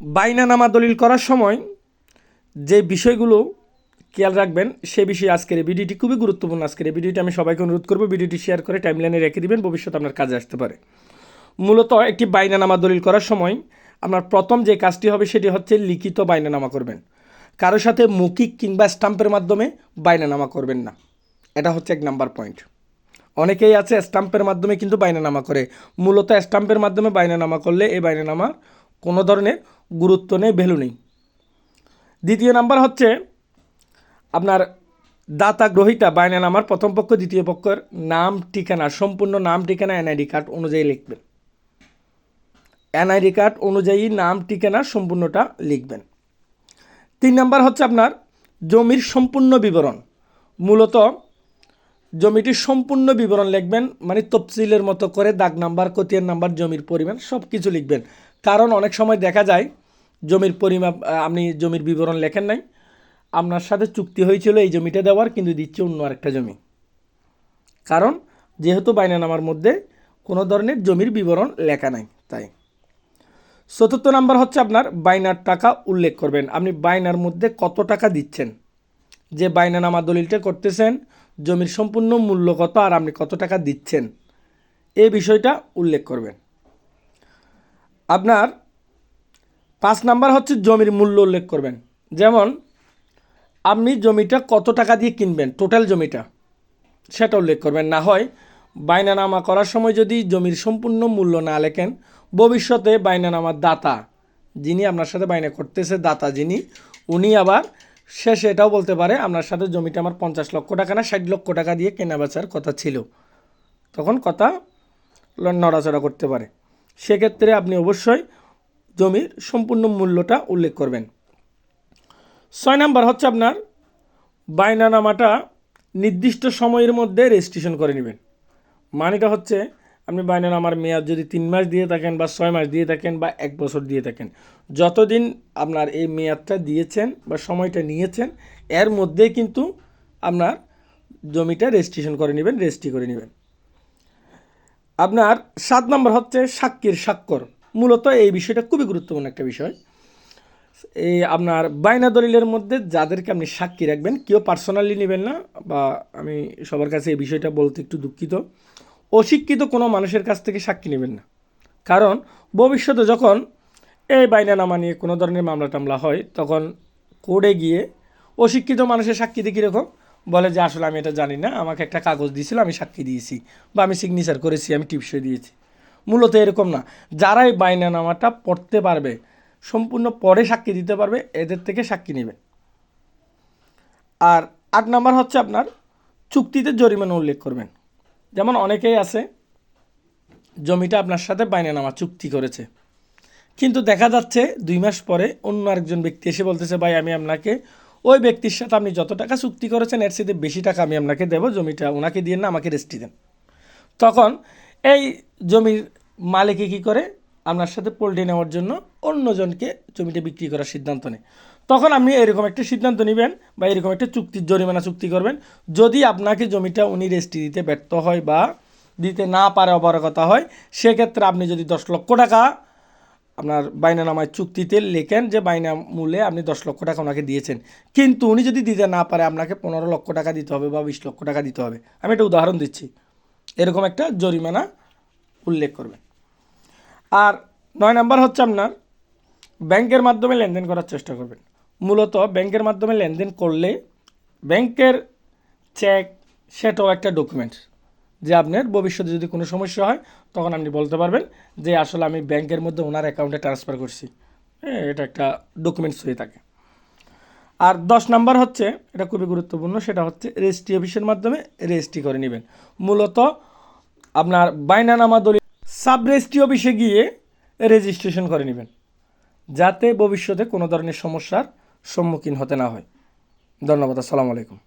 বাইনানামা দলিল করার সময় যে বিষয়গুলো খেয়াল রাখবেন, সে বিষয়ে আজকের এই ভিডিওটি খুবই গুরুত্বপূর্ণ। আজকের এই ভিডিওটি আমি সবাইকে অনুরোধ করব ভিডিওটি শেয়ার করে টাইমলাইনে রেখে দিবেন, ভবিষ্যতে আপনার কাজে আসতে পারে। মূলত একটি বাইনানামা দলিল করার সময় আপনার প্রথম যে কাজটি হবে সেটি হচ্ছে লিখিত বাইনানামা করবেন। কারোর সাথে মৌখিক কিংবা স্টাম্পের মাধ্যমে বাইনানামা করবেন না। এটা হচ্ছে এক নাম্বার পয়েন্ট। অনেকেই আছে স্টাম্পের মাধ্যমে কিন্তু বাইনানামা করে। মূলত স্টাম্পের মাধ্যমে বাইনানামা করলে এই বাইনানামার কোনো ধরনের গুরুত্ব নেই ভ্যালু নেই। দ্বিতীয় নাম্বার হচ্ছে আপনার দাতা গ্রহিতা বাইনানামার প্রথম পক্ষ, দ্বিতীয় পক্ষের নাম, ঠিকানা, সম্পূর্ণ নাম, ঠিকানা এনআইডি কার্ড অনুযায়ী লিখবেন। এনআইডি কার্ড অনুযায়ী নাম, ঠিকানা, সম্পূর্ণটা লিখবেন। তিন নাম্বার হচ্ছে আপনার জমির সম্পূর্ণ বিবরণ। মূলত জমিটির সম্পূর্ণ বিবরণ লিখবেন মানে তফসিলের মতো করে দাগ নাম্বার কতিয়ার নাম্বার জমির পরিমাণ সব কিছু লিখবেন। কারণ অনেক সময় দেখা যায় জমির পরিমাপ আপনি জমির বিবরণ লেখেন নাই। আপনার সাথে চুক্তি হয়েছিল এই জমিটা দেওয়ার, কিন্তু দিচ্ছে অন্য আরেকটা জমি। কারণ, যেহেতু বাইনানামার মধ্যে কোনো ধরনের জমির বিবরণ লেখা নাই, তাই। চতুর্থ নাম্বার হচ্ছে আপনার বাইনার টাকা উল্লেখ করবেন। আপনি বাইনার মধ্যে কত টাকা দিচ্ছেন? যে বাইনানামা দলিলটা করতেছেন, জমির সম্পূর্ণ মূল্য কত আর আপনি কত টাকা দিচ্ছেন? এই বিষয়টা উল্লেখ করবেন। আপনার পাঁচ নাম্বার হচ্ছে জমির মূল্য উল্লেখ করবেন। যেমন, আপনি জমিটা কত টাকা দিয়ে কিনবেন টোটাল জমিটা? সেটা উল্লেখ করবেন। না হয় বাইনানামা করার সময় যদি জমির সম্পূর্ণ মূল্য না লেখেন, ভবিষ্যতে বাইনানামার দাতা যিনি আপনার সাথে বাইনা করতেছে, দাতা যিনি, উনি আবার শেষে এটাও বলতে পারে, আপনার সাথে জমিটা আমার পঞ্চাশ লক্ষ টাকা না, ষাট লক্ষ টাকা দিয়ে কেনা বেচার কথা ছিল। তখন কথা নড়াচড়া করতে পারে। সেক্ষেত্রে আপনি অবশ্যই জমির সম্পূর্ণ মূল্যটা উল্লেখ করবেন। ছয় নাম্বার হচ্ছে আপনার বাইনানামাটা নির্দিষ্ট সময়ের মধ্যে রেজিস্ট্রেশন করে নেবেন। মানেটা হচ্ছে আপনি বাইনানামার মেয়াদ যদি তিন মাস দিয়ে থাকেন বা ছয় মাস দিয়ে থাকেন বা এক বছর দিয়ে থাকেন, যতদিন আপনার এই মেয়াদটা দিয়েছেন বা সময়টা নিয়েছেন, এর মধ্যেই কিন্তু আপনার জমিটা রেজিস্ট্রেশন করে নেবেন রেজিস্ট্রি করে নেবেন। আপনার সাত নম্বর হচ্ছে সাক্ষীর স্বাক্ষর। মূলত এই বিষয়টা খুবই গুরুত্বপূর্ণ একটা বিষয়। এই আপনার বায়না দলিলের মধ্যে যাদেরকে আপনি সাক্ষী রাখবেন, কেউ পার্সোনালি নেবেন না বা আমি সবার কাছে এই বিষয়টা বলতে একটু দুঃখিত। অশিক্ষিত কোনো মানুষের কাছ থেকে সাক্ষী নেবেন না। কারণ ভবিষ্যতে যখন এই বাইনানামা নিয়ে কোনো ধরনের মামলা টামলা হয়, তখন কোর্টে গিয়ে অশিক্ষিত মানুষের সাক্ষী দিয়ে কীরকম বলে যে, আসলে আমি এটা জানি না, আমাকে একটা কাগজ দিয়েছিল, আমি সাক্ষী দিয়েছি বা আমি সিগনেচার করেছি, আমি টিপসই দিয়েছি। মূলত এরকম না। যারা এই বাইনানামাটা পড়তে পারবে, সম্পূর্ণ পরে সাক্ষী দিতে পারবে, এদের থেকে সাক্ষী নেবে। আর আট নাম্বার হচ্ছে আপনার, চুক্তিতে জরিমানা উল্লেখ করবেন। যেমন অনেকেই আছে, জমিটা আপনার সাথে বাইনানামা চুক্তি করেছে। কিন্তু দেখা যাচ্ছে দুই মাস পরে অন্য আরেকজন ব্যক্তি এসে বলতেছে, ভাই, আমি আপনাকে ওই ব্যক্তির সাথে আপনি যত টাকা চুক্তি করেছেন, এর সাথে বেশি টাকা আমি আপনাকে দেবো, জমিটা ওনাকে দিয়ে না, আমাকে রেস্টি দেন। তখন এই জমির মালিকে কী করে? আপনার সাথে পোল্ট্রি নেওয়ার জন্য অন্যজনকে জমিটা বিক্রি করার সিদ্ধান্ত নেয়। তখন আপনি এরকম একটা সিদ্ধান্ত নেবেন বা এরকম একটা চুক্তির জরিমানা চুক্তি করবেন। যদি আপনাকে জমিটা উনি রেস্টি দিতে ব্যর্থ হয় বা দিতে না পারে অপারগতা হয়, সেক্ষেত্রে আপনি যদি দশ লক্ষ টাকা আপনার বাইনানামায় চুক্তিতে লেখেন যে বাইনা মূলে আপনি দশ লক্ষ টাকা ওনাকে দিয়েছেন। কিন্তু উনি যদি দিতে না পারে, আপনাকে পনেরো লক্ষ টাকা দিতে হবে বা বিশ লক্ষ টাকা দিতে হবে। আমি একটা উদাহরণ দিচ্ছি। এরকম একটা জরিমানা উল্লেখ করবেন। আর নয় নাম্বার হচ্ছে আপনার, ব্যাংকের মাধ্যমে লেনদেন করার চেষ্টা করবেন। মূলত ব্যাংকের মাধ্যমে লেনদেন করলে ব্যাংকের চেক, সেটাও একটা ডকুমেন্টস যে আপনার ভবিষ্যতে যদি কোনো সমস্যা হয়, তখন আপনি বলতে পারবেন যে আসলে আমি ব্যাংকের মধ্যে ওনার অ্যাকাউন্টে ট্রান্সফার করছি। হ্যাঁ এটা একটা ডকুমেন্টস হয়ে থাকে। আর দশ নাম্বার হচ্ছে, এটা খুবই গুরুত্বপূর্ণ, সেটা হচ্ছে রেজিস্ট্রি অফিসের মাধ্যমে রেজিস্ট্রি করে নেবেন। মূলত আপনার বাইনানামা দলিল সাব রেজিস্ট্রি অফিসে গিয়ে রেজিস্ট্রেশন করে নেবেন, যাতে ভবিষ্যতে কোনো ধরনের সমস্যার সম্মুখীন হতে না হয়। ধন্যবাদ, আসসালামু আলাইকুম।